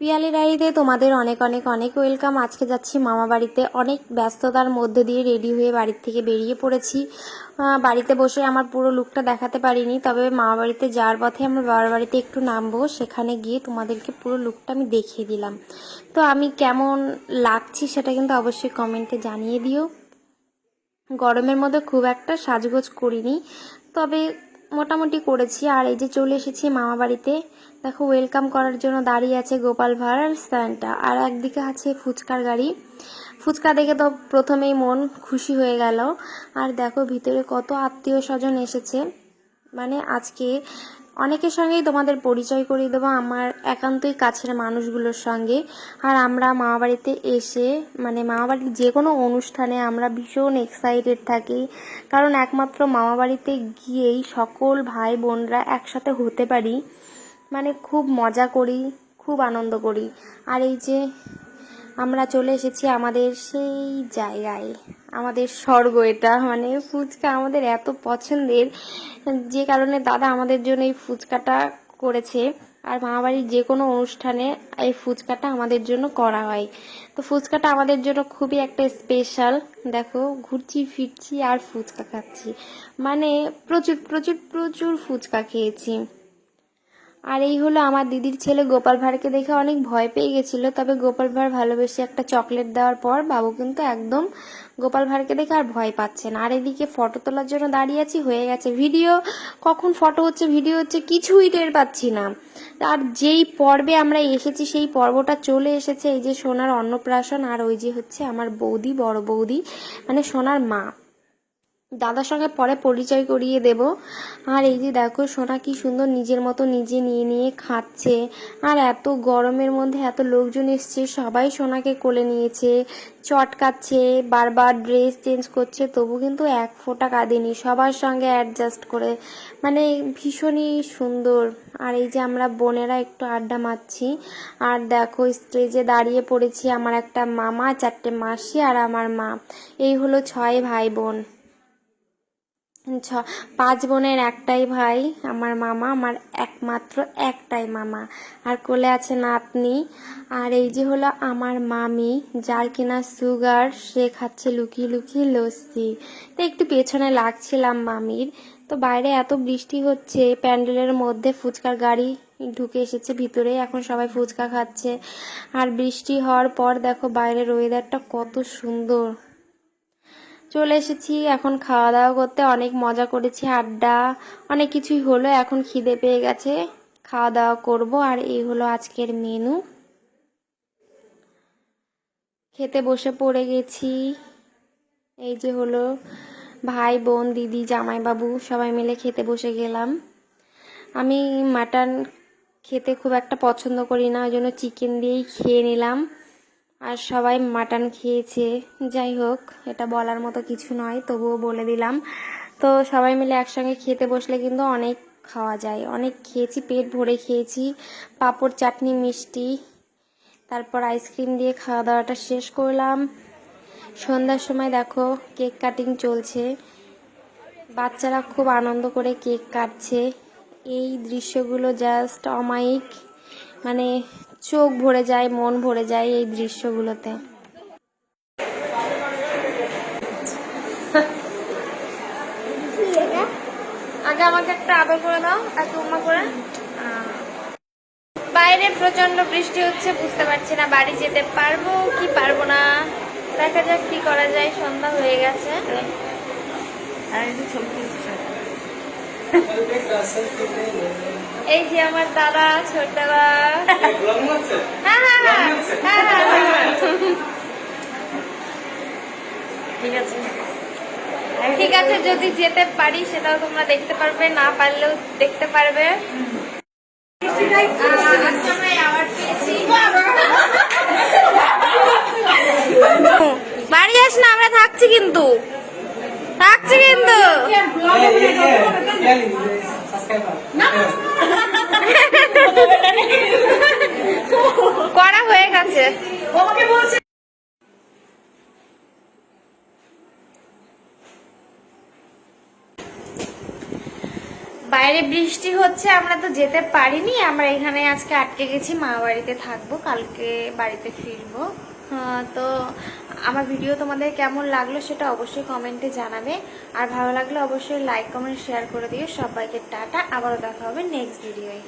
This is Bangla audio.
পিয়ালি তোমাদের অনেক অনেক অনেক ওয়েলকাম। আজকে যাচ্ছি মামা বাড়িতে। অনেক ব্যস্ততার মধ্যে দিয়ে রেডি হয়ে বাড়ির থেকে বেরিয়ে পড়েছি। বাড়িতে বসে আমার পুরো লুকটা দেখাতে পারিনি, তবে মামা বাড়িতে যাওয়ার পথে আমরা বাবার বাড়িতে একটু নামবো। সেখানে গিয়ে তোমাদেরকে পুরো লুকটা আমি দেখিয়ে দিলাম। তো আমি কেমন লাগছি সেটা কিন্তু অবশ্যই কমেন্টে জানিয়ে দিও। গরমের মধ্যে খুব একটা সাজগোজ করিনি, তবে মোটামুটি করেছি। আর এই যে চলে এসেছি মামা বাড়িতে। দেখো ওয়েলকাম করার জন্য দাঁড়িয়ে আছে গোপাল ভাঁড় আর স্যান্টা। আর একদিকে আছে ফুচকার গাড়ি। ফুচকা দেখে তো প্রথমেই মন খুশি হয়ে গেল। আর দেখো, ভিতরে কত আত্মীয় স্বজন এসেছে। মানে আজকে অনেকের সঙ্গেই তোমাদের পরিচয় করিয়ে দেবো আমার একান্তই কাছের মানুষগুলোর সঙ্গে। আর আমরা মামাবাড়িতে এসে মানে মামাবাড়ির যে কোনো অনুষ্ঠানে আমরা ভীষণ এক্সাইটেড থাকি। কারণ একমাত্র মামাবাড়িতে গিয়েই সকল ভাই বোনরা একসাথে হতে পারি। মানে খুব মজা করি, খুব আনন্দ করি। আর এই যে আমরা চলে এসেছি আমাদের সেই জায়গায়। আমাদের স্বর্গ এটা মানে ফুচকা আমাদের এত পছন্দের। যে কারণে দাদা আমাদের জন্য এই ফুচকাটা করেছে। আর মামাবাড়ির যে কোনো অনুষ্ঠানে এই ফুচকাটা আমাদের জন্য করা হয়। তো ফুচকাটা আমাদের জন্য খুবই একটা স্পেশাল দেখো, ঘুরছি, ফিরছি আর ফুচকা খাচ্ছি। মানে প্রচুর প্রচুর প্রচুর ফুচকা খেয়েছি। আর এই হলো আমার দিদির ছেলে গোপাল ভাঁড়কে দেখে অনেক ভয় পেয়ে গেছিল। তবে গোপাল ভাঁড় ভালোবেসে একটা চকলেট দেওয়ার পর বাবু কিন্তু একদম গোপাল ভাঁড়কে দেখে আর ভয় পাচ্ছে না। আর এদিকে ফটো তোলার জন্য দাঁড়িয়ে আছি, হয়ে গেছে ভিডিও। কখন ফটো হচ্ছে, ভিডিও হচ্ছে কিছুই টের পাচ্ছি না। আর যেই পর্বে আমরা এসেছি, সেই পর্বটা চলে এসেছে এই যে সোনার অন্নপ্রাশন আর ওই যে হচ্ছে আমার বৌদি, বড় বৌদি মানে সোনার মা। দাদার সঙ্গে পরে পরিচয় করিয়ে দেব। আর এই যে দেখো, সোনা কি সুন্দর নিজের মতো নিজে নিয়ে নিয়ে খাচ্ছে। আর এত গরমের মধ্যে এত লোকজন এসছে, সবাই সোনাকে কোলে নিয়েছে, চটকাচ্ছে, বারবার ড্রেস চেঞ্জ করছে, তবু কিন্তু এক ফোঁটা কাঁদেনি, সবার সঙ্গে অ্যাডজাস্ট করে। মানে ভীষণই সুন্দর। আর এই যে আমরা বোনেরা একটু আড্ডা মারছি, আর দেখো স্টেজে দাঁড়িয়ে পড়েছি আমার একটা মামা, চারটে মাসি আর আমার মা। এই হলো ছয় ভাই বোন। ছ, পাঁচ বোনের একটাই ভাই, আমার মামা, আমার একমাত্র একটাই মামা। আর কোলে আছে নাতনি আর এই যে হলো আমার মামি, যার কিনা সুগার, সে খাচ্ছে লুকিয়ে লুকিয়ে লস্যি। তো একটু পেছনে লাগছিলাম মামির। তো বাইরে এত বৃষ্টি হচ্ছে, প্যান্ডেলের মধ্যে ফুচকার গাড়ি ঢুকে এসেছে ভিতরে, এখন সবাই ফুচকা খাচ্ছে। আর বৃষ্টি হওয়ার পর দেখো বাইরের ওয়েদারটা কত সুন্দর। চলে এসেছি, এখন খাওয়া দাওয়া করতে অনেক মজা করেছি, আড্ডা, অনেক কিছুই হলো, এখন খিদে পেয়ে গেছে খাওয়া দাওয়া করব, আর এই হলো আজকের মেনু। খেতে বসে পড়ে গেছি, এই যে হলো ভাই, বোন, দিদি, জামাইবাবু, সবাই মিলে খেতে বসে গেলাম। আমি মাটন খেতে খুব একটা পছন্দ করি না, ওই জন্য চিকেন দিয়েই খেয়ে নিলাম। আর সবাই মাটন খেয়েছে। যাই হোক, এটা বলার মতো কিছু নয়, তবুও বলে দিলাম। তো সবাই মিলে একসঙ্গে খেতে বসলে কিন্তু অনেক খাওয়া যায়। অনেক খেয়েছি, পেট ভরে খেয়েছি। পাঁপড় চাটনি মিষ্টি, তারপর আইসক্রিম দিয়ে খাওয়া দাওয়াটা শেষ করলাম। সন্ধ্যার সময় দেখো, কেক কাটিং চলছে। বাচ্চারা খুব আনন্দ করে কেক কাটছে। এই দৃশ্যগুলো জাস্ট অমায়িক। মানে চোখ ভরে যায় মন ভরে যায় এই দৃশ্যগুলোতে। আগে আমাকে একটা আদর করে দাও করে। বাইরে প্রচণ্ড বৃষ্টি হচ্ছে বুঝতে পারছি না বাড়ি যেতে পারব কি পারব না। দেখা যাক কি করা যায় সন্ধ্যা হয়ে গেছে। এই যে আমার দাদা ছোট দাদা হ্যাঁ হ্যাঁ হ্যাঁ হ্যাঁ হ্যাঁ হ্যাঁ ঠিক আছে ঠিক আছে যদি যেতে পারি সেটাও তোমরা দেখতে পারবে না পারলেও দেখতে পারবে বাড়ি আস না আমরা থাকছি কিন্তু থাকছি কিন্তু করা হয়ে গেছে। বাইরে বৃষ্টি হচ্ছে, আমরা তো যেতে পারিনি। আমরা এখানে আজকে আটকে গেছি, মা বাড়িতে থাকব, কালকে বাড়িতে ফিরবো। তো আমার ভিডিও তোমাদের কেমন লাগল সেটা অবশ্যই কমেন্টে জানাবে। আর ভালো লাগলে অবশ্যই লাইক কমেন্ট শেয়ার করে দিও। সবাইকে টাটা। আবারও দেখা হবে নেক্সট ভিডিওয়ে